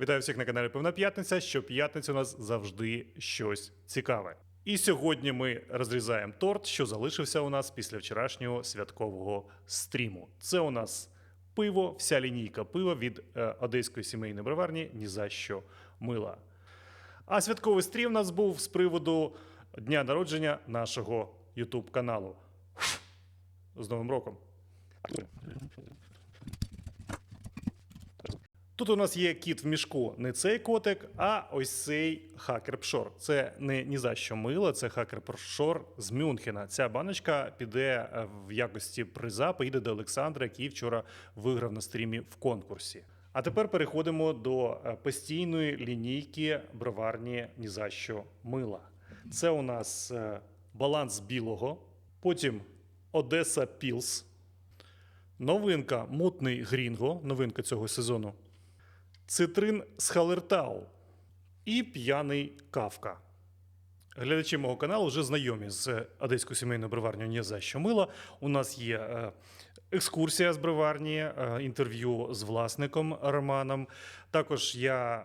Вітаю всіх на каналі Певна П'ятниця. Щоп'ятниці у нас завжди щось цікаве. І сьогодні ми розрізаємо торт, що залишився у нас після вчорашнього святкового стріму. Це у нас пиво, вся лінійка пива від е, одеської сімейної броварні ні за що мила. А святковий стрім у нас був з приводу дня народження нашого YouTube каналу. З Новим роком! Тут у нас є кіт в мішку, не цей котик, а ось цей хакер пшор. Це не ні за що мило, це хакер пшор з Мюнхена. Ця баночка піде е, в якості приза, поїде до Олександра, який вчора виграв на стрімі в конкурсі. А тепер переходимо до е, постійної лінійки броварні ні за що мила. Це у нас е, баланс білого, потім Одеса Пілс, новинка Мутний Грінго, новинка цього сезону. Цитрин з Халертау і п'яний кавка. Глядачі мого каналу вже знайомі з одеською сімейною броварнею «Ні за що мило». У нас є е, екскурсія з броварні, е, інтерв'ю з власником Романом. Також я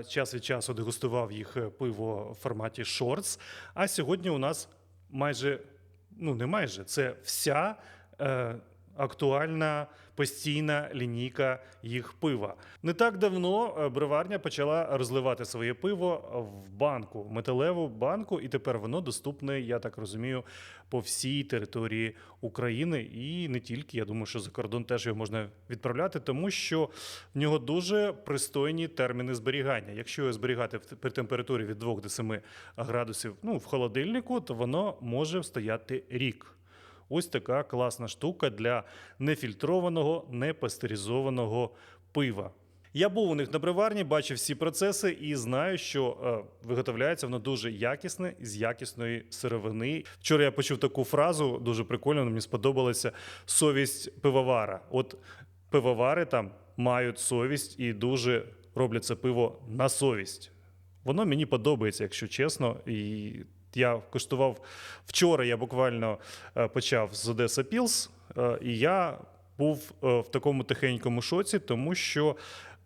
е, час від часу дегустував їх пиво в форматі шортс. А сьогодні у нас майже, ну не майже, це вся. Актуальна постійна лінійка їх пива. Не так давно е, броварня почала розливати своє пиво в банку, металеву банку, і тепер воно доступне, я так розумію, по всій території України і не тільки. Я думаю, що за кордон теж його можна відправляти, тому що в нього дуже пристойні терміни зберігання. Якщо його зберігати при температурі від 2 до 7 градусів ну, в холодильнику, то воно може стояти рік. Ось така класна штука для нефільтрованого, непастеризованого пива. Я був у них на броварні, бачив всі процеси і знаю, що е, виготовляється воно дуже якісне з якісної сировини. Вчора я почув таку фразу, дуже прикольно, мені сподобалося совість пивовара. От пивовари там мають совість і дуже роблять це пиво на совість. Воно мені подобається, якщо чесно. І я коштував вчора. Я буквально е, почав з Одеса Пілс, е, і я був е, в такому тихенькому шоці, тому що.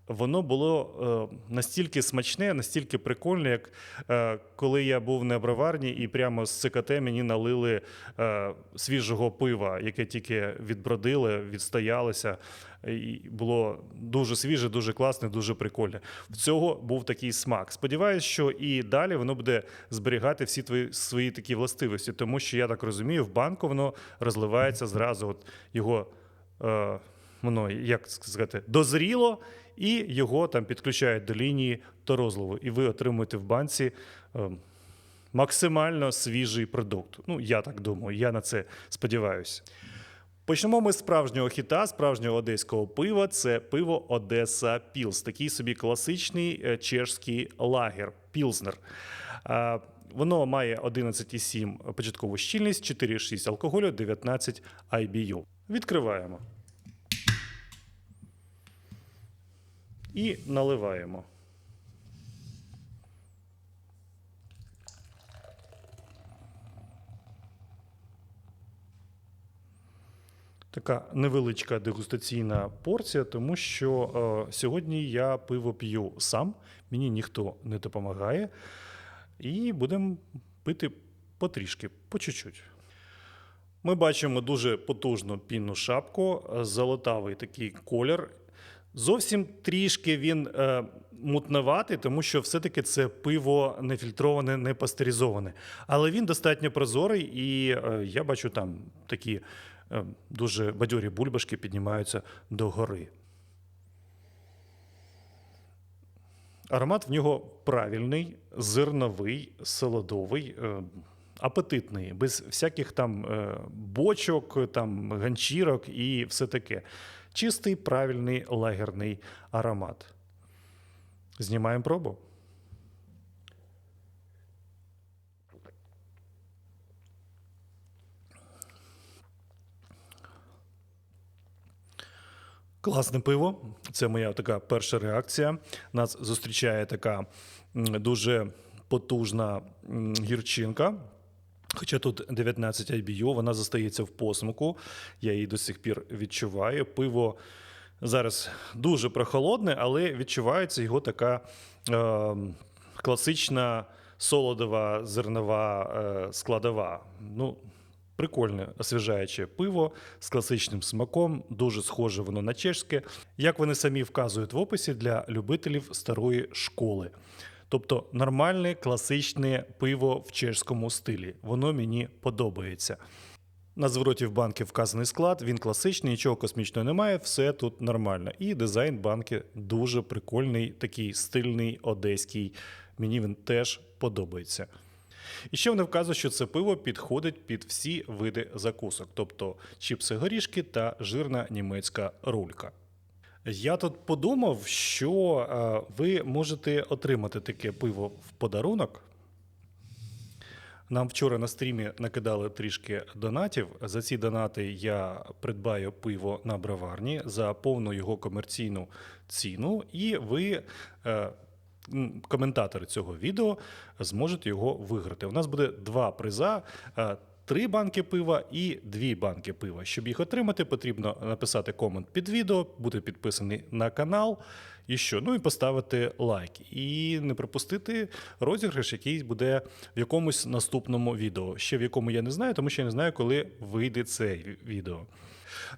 Воно було е, настільки смачне, настільки прикольне, як е, коли я був на броварні, і прямо з ЦКТ мені налили е, свіжого пива, яке тільки відбродили, відстоялося. І було дуже свіже, дуже класне, дуже прикольне. В цього був такий смак. Сподіваюсь, що і далі воно буде зберігати всі твої свої такі властивості, тому що я так розумію, в банку воно розливається зразу. От його е, воно, як сказати, дозріло, і його там підключають до лінії до розливу. І ви отримуєте в банці. Е, Максимально свіжий продукт. Ну, я так думаю, я на це сподіваюся. Почнемо ми з справжнього хіта, справжнього одеського пива. Це пиво Одеса Пілс. Такий собі класичний е, чешський лагер Пілзнер. Воно має 11,7 початкову щільність, 4,6 алкоголю, 19 IBU. Відкриваємо. І наливаємо. Така невеличка дегустаційна порція, тому що е, сьогодні я пиво п'ю сам, мені ніхто не допомагає. І будемо пити потрішки, по чуть-чуть. Ми бачимо дуже потужну пінну шапку, е, золотавий такий колір. Зовсім трішки він е, мутноватий, тому що все-таки це пиво не фільтроване, не пастеризоване. Але він достатньо прозорий, і е, я бачу там такі е, дуже бадьорі бульбашки піднімаються догори. Аромат в нього правильний, зерновий, солодовий, е, апетитний, без всяких там е, бочок, там ганчірок і все таке. Чистий, правильний лагерний аромат. Знімаємо пробу. Класне пиво. Це моя така перша реакція. Нас зустрічає така дуже потужна гірчинка. Хоча тут 19 IBU, вона застається в посмаку. Я її до сих пір відчуваю. Пиво Зараз дуже прохолодне, але відчувається його така е, класична солодова зернова е, складова. Ну, Прикольне освіжаюче пиво з класичним смаком, дуже схоже воно на чешське, як вони самі вказують в описі для любителів старої школи. Тобто нормальне класичне пиво в чешському стилі. Воно мені подобається. На звороті в банки вказаний склад, він класичний, нічого космічного немає, все тут нормально. І дизайн банки дуже прикольний, такий стильний, одеський. Мені він теж подобається. І ще вони вказують, що це пиво підходить під всі види закусок, тобто чіпси горішки та жирна німецька рулька. Я тут подумав, що е, ви можете отримати таке пиво в подарунок. Нам вчора на стрімі накидали трішки донатів. За ці донати я придбаю пиво на броварні за повну його комерційну ціну, і ви, е, коментатори цього відео, зможете його виграти. У нас буде два приза. Три банки пива і дві банки пива. Щоб їх отримати, потрібно написати комент під відео, бути підписаний на канал. І що? Ну і поставити лайк. І не пропустити розіграш, який буде в якомусь наступному відео. Ще в якому я не знаю, тому що я не знаю, коли вийде це відео.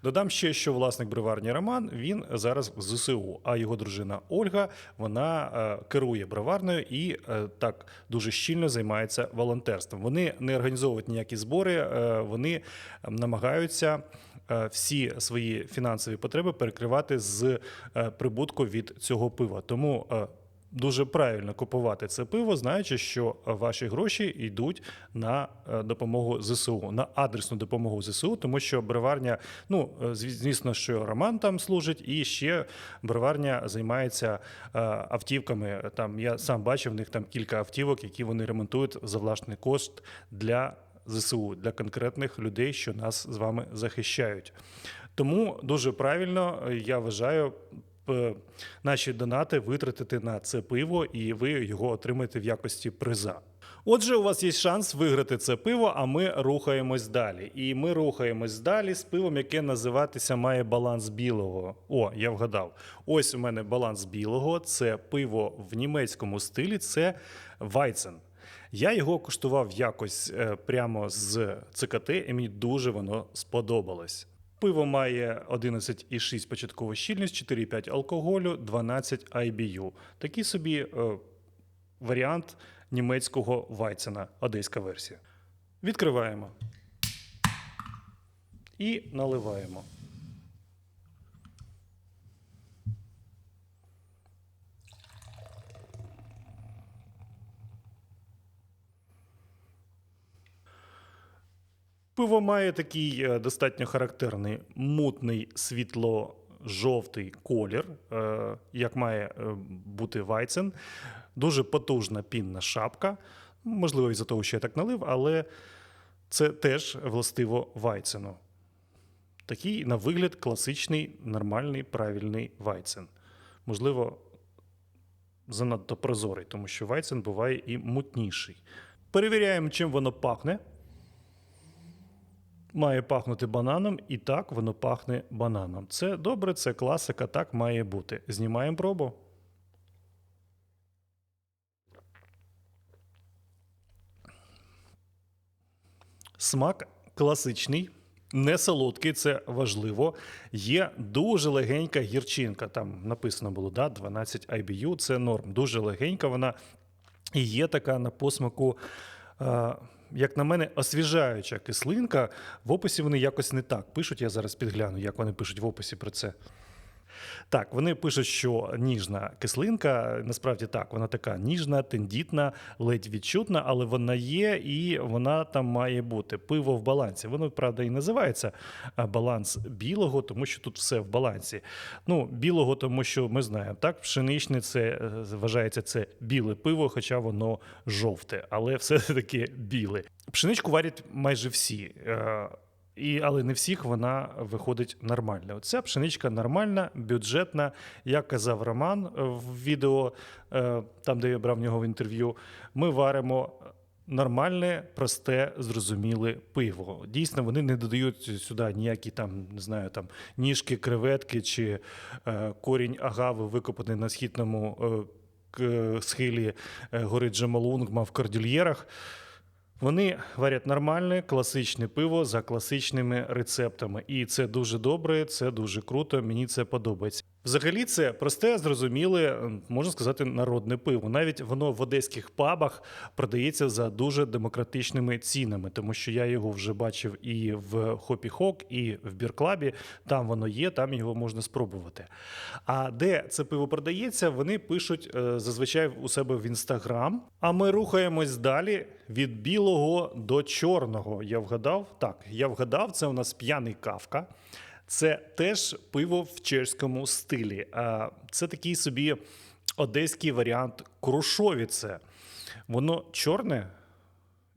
Додам ще, що власник броварні Роман він зараз в ЗСУ, а його дружина Ольга вона е, керує броварною і е, так дуже щільно займається волонтерством. Вони не організовують ніякі збори, е, вони намагаються всі свої фінансові потреби перекривати з прибутку від цього пива. Тому дуже правильно купувати це пиво, знаючи, що ваші гроші йдуть на е, допомогу ЗСУ, на адресну допомогу ЗСУ, тому що броварня, ну е, звісно, що Роман там служить, і ще броварня займається е, автівками. Там я сам бачив в них там кілька автівок, які вони ремонтують за власний кошт для ЗСУ, для конкретних людей, що нас з вами захищають. Тому дуже правильно я вважаю. П- Наші донати витратити на це пиво, і ви його отримаєте в якості приза. Отже, у вас є шанс виграти це пиво, а ми рухаємось далі. І ми рухаємось далі з пивом, яке називатися має баланс білого. О, я вгадав. Ось у мене баланс білого. Це пиво в німецькому стилі. Це Weizen. Я його куштував якось е, прямо з ЦКТ, і мені дуже воно сподобалось. Пиво має 11,6 початкову щільність, 4,5 алкоголю, 12 IBU. Такий собі е, варіант німецького Вайцена, одеська версія. Відкриваємо і наливаємо. Пиво має такий е, достатньо характерний мутний світло-жовтий колір, е, як має е, бути вайцен. Дуже потужна пінна шапка. Можливо, із-за того, що я так налив, але це теж властиво вайцену. Такий, на вигляд, класичний, нормальний, правильний вайцен. Можливо, занадто прозорий, тому що вайцен буває і мутніший. Перевіряємо, чим воно пахне. Має пахнути бананом, і так воно пахне бананом. Це добре, це класика, так має бути. Знімаємо пробу. Смак класичний, не солодкий, це важливо. Є дуже легенька гірчинка. Там написано було да, 12 IBU, це норм. Дуже легенька вона. І є така на посмаку, е, як на мене, освіжаюча кислинка. В описі вони якось не так пишуть. Я зараз підгляну, як вони пишуть в описі про це. Так, вони пишуть, що ніжна кислинка. Насправді так, вона така ніжна, тендітна, ледь відчутна, але вона є і вона там має бути. Пиво в балансі. Воно, правда, і називається баланс білого, тому що тут все в балансі. Ну, білого, тому що ми знаємо, так, пшеничне це е, вважається це біле пиво, хоча воно жовте, але все-таки біле. Пшеничку варять майже всі. І, але не всіх вона виходить нормально. Оця пшеничка нормальна, бюджетна. Як казав Роман е, в відео, е, там, де я брав в нього в інтерв'ю, ми варимо Нормальне, просте, зрозуміле пиво. Дійсно, вони не додають сюди ніякі там, не знаю, там ніжки, креветки чи е, корінь агави, викопаний на східному е, схилі е, гори Джамалунгма в кордильєрах. Вони варять нормальне, класичне пиво за класичними рецептами. І це дуже добре, це дуже круто. Мені це подобається. Взагалі, це просте, зрозуміле, можна сказати, народне пиво. Навіть воно в одеських пабах продається за дуже демократичними цінами, тому що я його вже бачив і в Хопі Хок, і в Бірклабі. Там воно є, там його можна спробувати. А де це пиво продається, вони пишуть е, зазвичай у себе в інстаграм. А ми рухаємось далі від білого до чорного. Я вгадав? Так, я вгадав, це у нас п'яний кавка. Це теж пиво в чеському стилі. Це такий собі одеський варіант крушовіце. Воно чорне,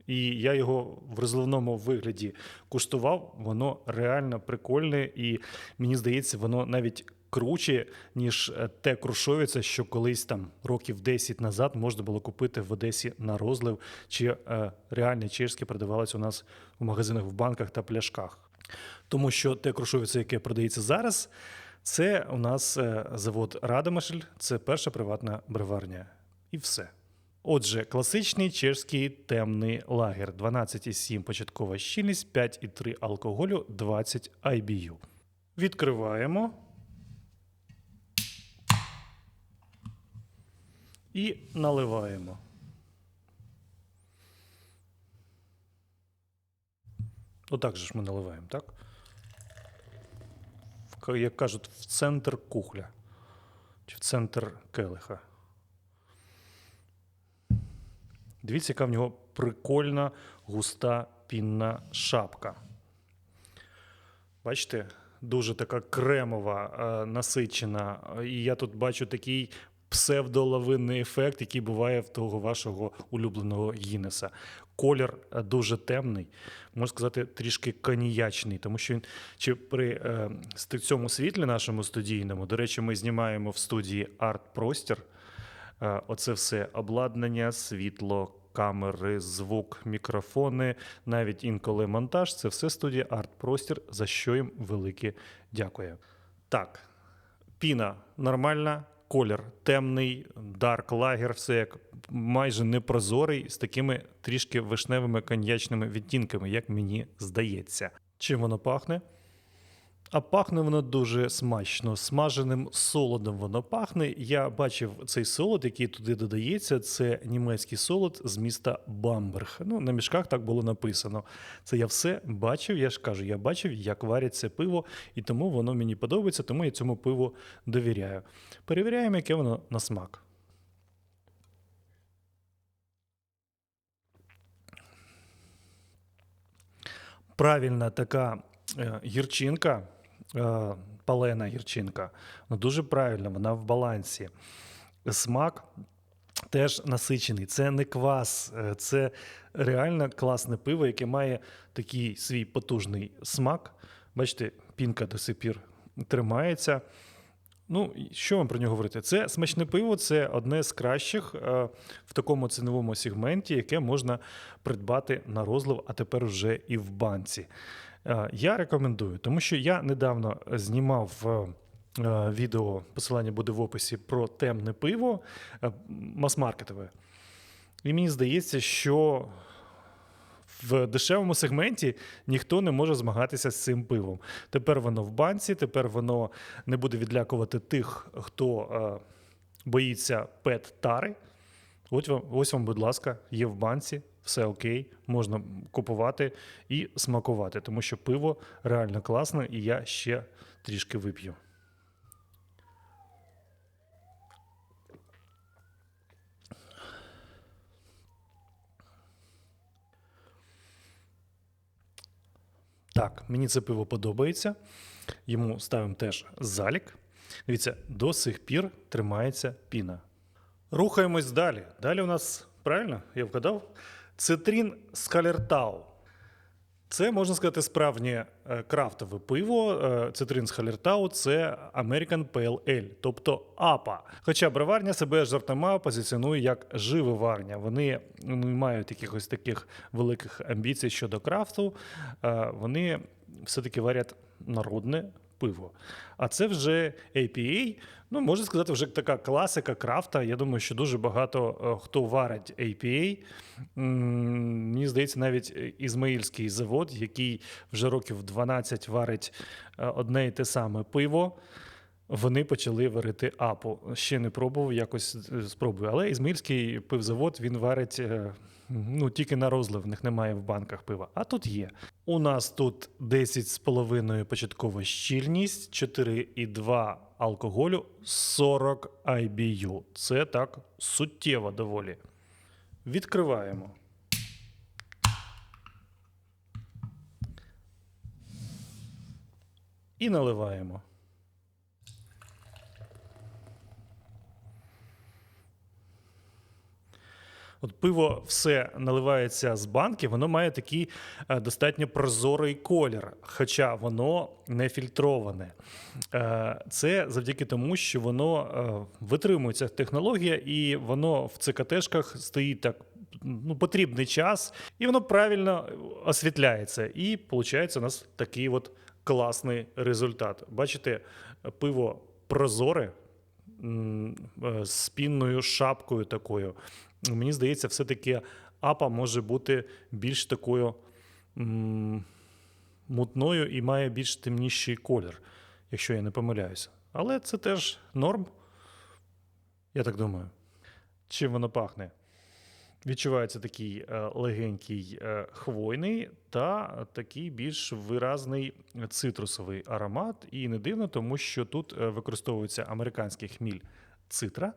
і я його в розливному вигляді куштував. Воно реально прикольне, і мені здається, воно навіть круче, ніж е, те крушовіце, що колись там років 10 назад можна було купити в Одесі на розлив, чи е, реальні чешські продавалися у нас у магазинах в банках та пляшках. Тому що те крушовіце, яке продається зараз, це у нас е, завод Радомишль, це перша приватна бреварня. І все. Отже, класичний чешський темний лагер 12,7 початкова щільність, 5,3 алкоголю, 20 IBU. Відкриваємо. І наливаємо. Отак же ж ми наливаємо, так? Як кажуть, в центр кухля. Чи в центр келиха. Дивіться, яка в нього прикольна густа пінна шапка. Бачите, дуже така кремова, е, насичена. І я тут бачу такий псевдолавинний ефект, який буває в того вашого улюбленого Гіннеса. Колір е, дуже темний, можна сказати, трішки коньячний, тому що він чи при е, цьому світлі нашому студійному, до речі, ми знімаємо в студії Арт Простір. Е, Оце все обладнання, світло, камери, звук, мікрофони, навіть інколи монтаж. Це все студія Арт Простір, за що їм велике дякую. Так, піна нормальна, колір темний, дарк лагер, все як майже непрозорий, з такими трішки вишневими коньячними відтінками, як мені здається. Чим воно пахне? А пахне воно дуже смачно. Смаженим солодом воно пахне. Я бачив цей солод, який туди додається. Це німецький солод з міста Бамберг. Ну, на мішках так було написано. Це я все бачив. Я ж кажу, я бачив, як варять це пиво, і тому воно мені подобається, тому я цьому пиву довіряю. Перевіряємо, яке воно на смак. Правильна така е, гірчинка, палена гірчинка, ну, дуже правильна, вона в балансі. Смак теж насичений. Це не квас, е, це реально класне пиво, яке має такий свій потужний смак. Бачите, пінка до сих пір тримається. Ну, що вам про нього говорити? Це смачне пиво, це одне з кращих е, в такому ціновому сегменті, яке можна придбати на розлив, а тепер вже і в банці. Е, я рекомендую, тому що я недавно знімав е, відео, посилання буде в описі про темне пиво е, мас-маркетове. І мені здається, що в дешевому сегменті ніхто не може змагатися з цим пивом. Тепер воно в банці, тепер воно не буде відлякувати тих, хто боїться пет-тари. Ось вам, будь ласка, є в банці, все окей, можна купувати і смакувати, тому що пиво реально класне, і я ще трішки вип'ю. Так, мені це пиво подобається. Йому ставимо теж залік. Дивіться, до сих пір тримається піна. Рухаємось далі. Далі у нас, правильно, я вгадав? Цитрін Скалертау. Це можна сказати справжнє е, крафтове пиво. е, Цитрин з Халертау це American Pale Ale, тобто АПА. Хоча броварня себе жартома позиціонує як живоварня. Вони ну, не мають якихось таких великих амбіцій щодо крафту. е, Вони все-таки варять народне пиво. А це вже APA, ну можна сказати, вже така класика крафта. Я думаю, що дуже багато е, хто варить APA. Мені здається, навіть е, Ізмаїльський завод, який вже років 12 варить е, одне і те саме пиво. Вони почали варити апу. Ще не пробував, якось спробую. Але Ізмаїльський пивзавод він варить ну, тільки на розлив, в них немає в банках пива. А тут є. У нас тут 10,5 початкова щільність, 4,2 алкоголю, 40 IBU. Це так суттєво доволі. Відкриваємо. І наливаємо. От пиво все наливається з банки, воно має такий е, достатньо прозорий колір, хоча воно не фільтроване. Е, це завдяки тому, що воно е, витримується технологія, і воно в ЦКТшках стоїть так. Ну, потрібний час, і воно правильно освітляється. І виходить у нас такий от класний результат. Бачите, пиво прозоре з пінною шапкою такою. Мені здається, все-таки апа може бути більш такою мутною і має більш темніший колір, якщо я не помиляюся. Але це теж норм. Я так думаю. Чим воно пахне? Відчувається такий е, легенький е, хвойний та такий більш виразний цитрусовий аромат. І не дивно, тому що тут е, використовується американський хміль цитра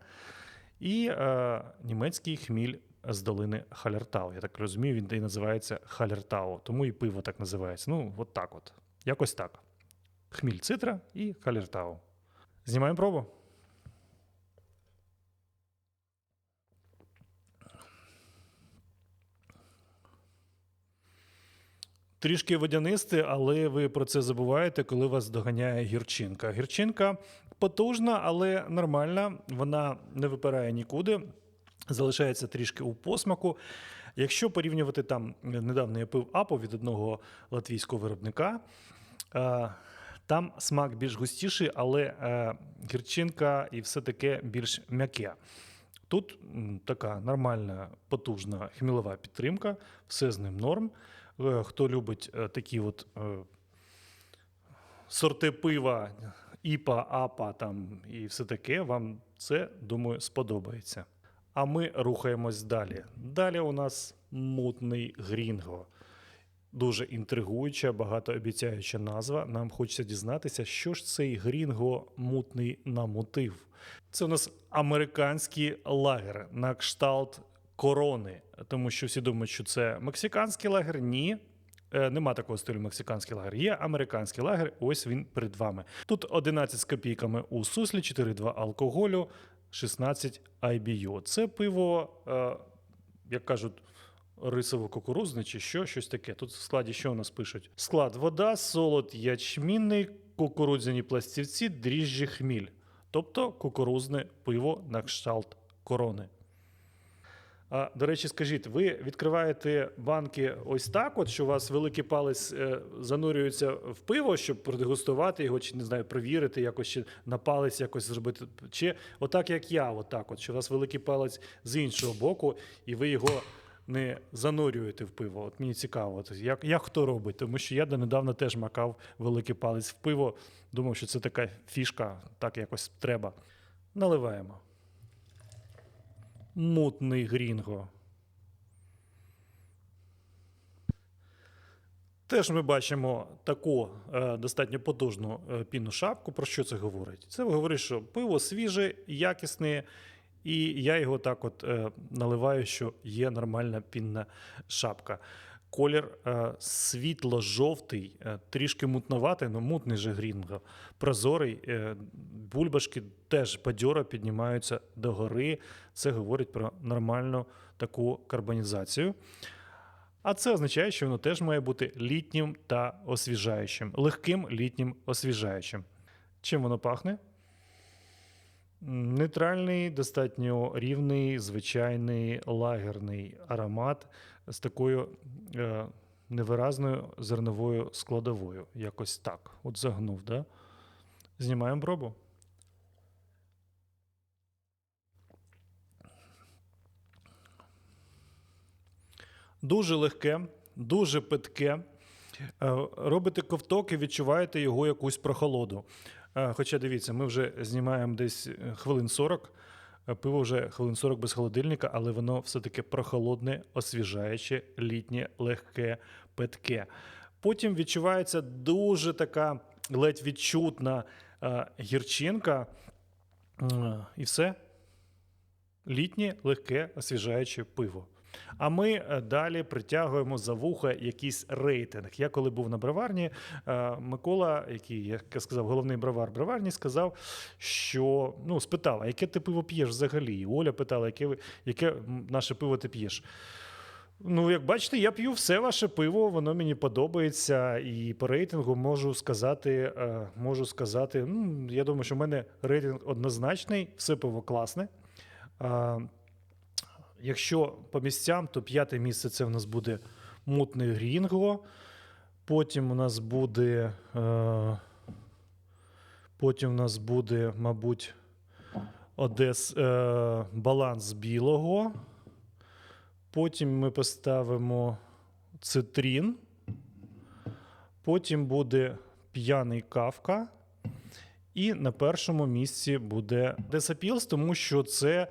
і е, німецький хміль з долини Халертау. Я так розумію, він і називається Халертау, тому і пиво так називається. Ну, от так от. Якось так. Хміль цитра і Халертау. Знімаємо пробу. Трішки водянисте, але ви про це забуваєте, коли вас доганяє гірчинка. Гірчинка потужна, але нормальна. Вона не випирає нікуди, залишається трішки у посмаку. Якщо порівнювати там, недавно я пив апу від одного латвійського виробника. е, Там смак більш густіший, але е, гірчинка і все таке більш м'яке. Тут така нормальна, потужна хмілова підтримка, все з ним норм. Е, Хто любить е, такі от е, сорти пива, іпа, апа там і все таке, вам це, думаю, сподобається. А ми рухаємось далі. Далі у нас мутний грінго. Дуже інтригуюча, багатообіцяюча назва. Нам хочеться дізнатися, що ж цей грінго мутний намутив. Це у нас американський лагер на кшталт корони, тому що всі думають, що це мексиканський лагер. Ні. Е, Нема такого стилю мексиканський лагер. Є американський лагер, ось він перед вами. Тут 11 з копійками у суслі, 4,2 алкоголю, 16 IBU. Це пиво, е, як кажуть, рисово-кукурузне чи що, щось таке. Тут в складі що у нас пишуть? Склад вода, солод ячмінний, кукурудзяні пластівці, дріжджі хміль. Тобто кукурузне пиво на кшталт корони. А, до речі, скажіть, ви відкриваєте банки ось так, от, що у вас великий палець е, занурюється в пиво, щоб продегустувати його, чи не знаю, провірити, якось чи на палець якось зробити. Чи отак, як я, отак, от, що у вас великий палець з іншого боку, і ви його не занурюєте в пиво. От мені цікаво, от, як, як хто робить, тому що я донедавна теж макав великий палець в пиво. Думав, що це така фішка, так якось треба. Наливаємо. Мутний грінго. Теж ми бачимо таку е, достатньо потужну е, пінну шапку. Про що це говорить? Це говорить, що пиво свіже, якісне, і я його так от е, наливаю, що є нормальна пінна шапка. Колір е, світло-жовтий, е, трішки мутноватий, але мутний же грінго. Прозорий, е, бульбашки теж бадьоро піднімаються догори. Це говорить про нормальну таку карбонізацію. А це означає, що воно теж має бути літнім та освіжаючим, легким літнім освіжаючим. Чим воно пахне? Нейтральний, достатньо рівний, звичайний лагерний аромат з такою е, невиразною зерновою складовою. Якось так. От загнув, да? Знімаємо пробу. Дуже легке, дуже питке. Е, Робите ковток і відчуваєте його якусь прохолоду. Хоча дивіться, ми вже знімаємо десь е, хвилин 40. е, Пиво вже хвилин 40 без холодильника, але воно все-таки прохолодне, освіжаюче, літнє, легке, питке. Потім відчувається дуже така ледь відчутна е, гірчинка. І все. Літнє, легке, освіжаюче пиво. А ми е, далі притягуємо за вуха якийсь рейтинг. Я коли був на броварні, е, Микола, який, як я сказав, головний бровар броварні, сказав, що ну, спитала, яке ти пиво п'єш взагалі? І Оля питала, яке, яке наше пиво ти п'єш. Ну, як бачите, я п'ю все ваше пиво, воно мені подобається. І по рейтингу можу сказати, е, можу сказати, ну, я думаю, що в мене рейтинг однозначний, все пиво класне. Якщо по місцям, то п'яте місце це в нас буде мутний Грінго. Потім у нас буде. Е, потім у нас буде, мабуть, Одес, е, баланс білого. Потім ми поставимо цитрін. Потім буде п'яний кавка. І на першому місці буде Десапілс, тому що це,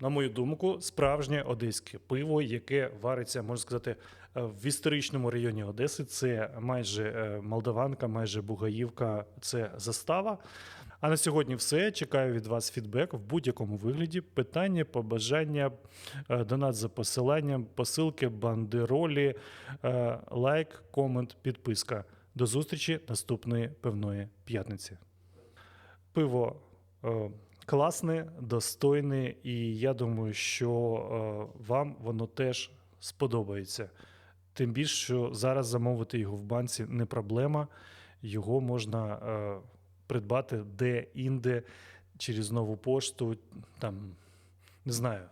на мою думку, справжнє одеське пиво, яке вариться, можна сказати, е, в історичному районі Одеси. Це майже е, Молдаванка, майже Бугаївка, це застава. А на сьогодні все. Чекаю від вас фідбек в будь-якому вигляді. Питання, побажання, е, донат за посиланням, посилки, бандеролі, лайк, комент, підписка. До зустрічі наступної певної п'ятниці. Пиво класне, достойне, і я думаю, що е, вам воно теж сподобається. Тим більше, що зараз замовити його в банці не проблема. Його можна е, придбати де-інде через нову пошту, там, не знаю,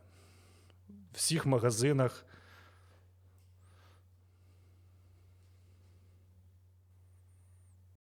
в всіх магазинах